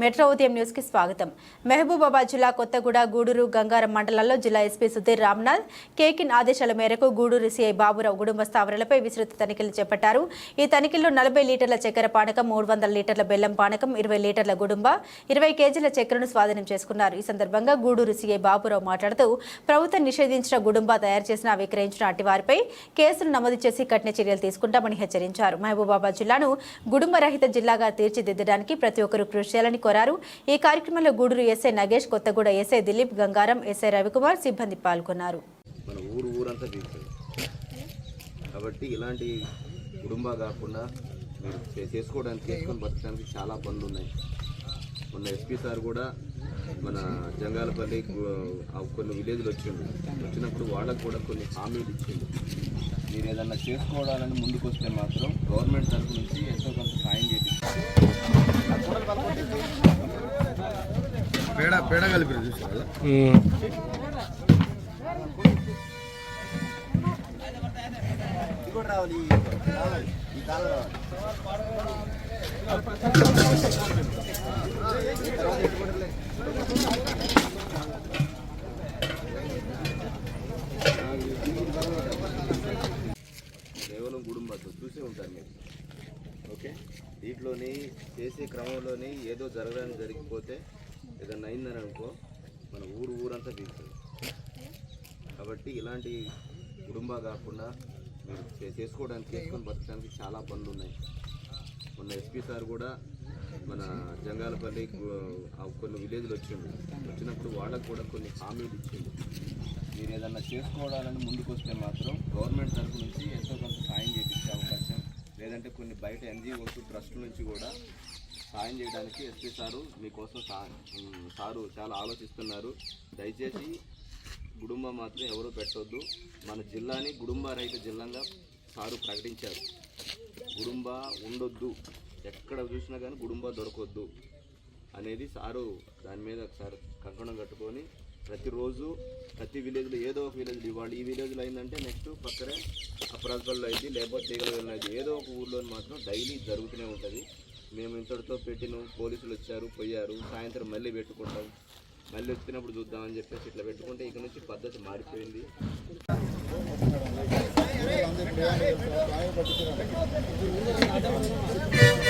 Metro ఉదయం న్యూస్కి స్వాగతం. మహబూబాబాద్ జిల్లా కొత్తగూడ గూడూరు గంగారం మండలాల్లో జిల్లా ఎస్పీ సుధీర్ రామ్నాథ్ కేకిన్ ఆదేశాల మేరకు గూడూరు సీఐ బాబురావు కుటుంబ స్థావరాలపై విస్తృత తనిఖీలు చేపట్టారు. ఈ తనిఖీల్లో నలభై లీటర్ల చక్కెర పానకం మూడు వందల లీటర్ల బెల్లం పానకం ఇరవై లీటర్ల గుడుంబ ఇరవై కేజీల చక్కెరను స్వాధీనం చేసుకున్నారు. ఈ సందర్భంగా గూడూరు సీఐ బాబురావు మాట్లాడుతూ ప్రభుత్వం నిషేధించిన గుడుంబ తయారు చేసిన విక్రయించిన అట్టివారిపై కేసులు నమోదు చేసి కఠిన చర్యలు తీసుకుంటామని హెచ్చరించారు. మహబూబాబాద్ జిల్లాను గుడుంబ రహిత జిల్లాగా తీర్చిదిద్దడానికి ప్రతి ఒక్కరూ కృషి చేయాలని కోరారు. ఈ కార్యక్రమంలో Gudur SI Nagesh Kothaguda SI Dileep Gangaram SI Ravikumar సిబ్బంది పాల్గొన్నారు. మన ఊరు ఊరంతా కాబట్టి ఇలాంటి కుటుంబ కాకుండా మీరు చేసుకోవడానికి చేసుకొని బతకడానికి చాలా పనులు ఉన్నాయి. మొన్న ఎస్పీ సార్ కూడా మన జంగాలపల్లి కొన్ని విలేజ్లు వచ్చిండు. వచ్చినప్పుడు వాళ్ళకు కూడా కొన్ని హామీలు ఇచ్చిండు. మీరు ఏదన్నా చేసుకోవడాలని ముందుకు వస్తే మాత్రం గవర్నమెంట్ తరఫు నుంచి ఎంతో కొంత సాయం చేపిస్తారు. పేడ కలిపి చూసుకోవాలి కేవలం కుటుంబంతో చూసే ఉంటారు మీరు ఓకే? దీంట్లోని చేసే క్రమంలోని ఏదో జరగడానికి జరిగిపోతే ఏదన్నా అయిందని అనుకో మన ఊరు ఊరంతా తీస్తుంది కాబట్టి ఇలాంటి కుటుంబా కాకుండా మీరు చే- చేసుకోవడానికి చేసుకొని బతకడానికి చాలా పనులు ఉన్నాయి. మొన్న ఎస్పీ సార్ కూడా మన జంగాలపల్లి కొన్ని విలేజ్లు వచ్చిండు. వచ్చినప్పుడు వాళ్ళకు కూడా కొన్ని హామీలు ఇచ్చిండు. మీరు ఏదన్నా చేసుకోవడాలని ముందుకు వస్తే మాత్రం గవర్నమెంట్ తరఫు నుంచి ఎంతో కొంత సాయం చేయించే అవకాశం లేదంటే కొన్ని బయట ఎన్జిఓస్ ట్రస్ట్ నుంచి కూడా సాయం చేయడానికి ఎస్పీ సారు మీకోసం సా సారు చాలా ఆలోచిస్తున్నారు. దయచేసి గుడుంబ మాత్రం ఎవరు పెట్టొద్దు. మన జిల్లాని గుడుంబ రహిత జిల్లాగా సారు ప్రకటించారు. గుడుంబ ఉండొద్దు. ఎక్కడ చూసినా కానీ గుడుంబ దొరకొద్దు అనేది సారు దాని మీద ఒకసారి కంకణం కట్టుకొని ప్రతిరోజు ప్రతి విలేజ్లో ఏదో ఒక విలేజ్ ఇవాళ ఈ విలేజ్లో అయిందంటే నెక్స్ట్ పక్కనే అప్రాజ్పల్లిలో అయింది లేకపోతే తీగలవెల్లో అయింది ఏదో ఒక ఊర్లో మాత్రం డైలీ జరుగుతూనే ఉంటుంది. మేము ఇంతటితో పెట్టిన. పోలీసులు వచ్చారు పోయారు. సాయంత్రం మళ్ళీ పెట్టుకుంటాం. మళ్ళీ వచ్చినప్పుడు చూద్దామని చెప్పేసి ఇట్లా పెట్టుకుంటే ఇక నుంచి పద్ధతి మారిపోయింది. అందరూ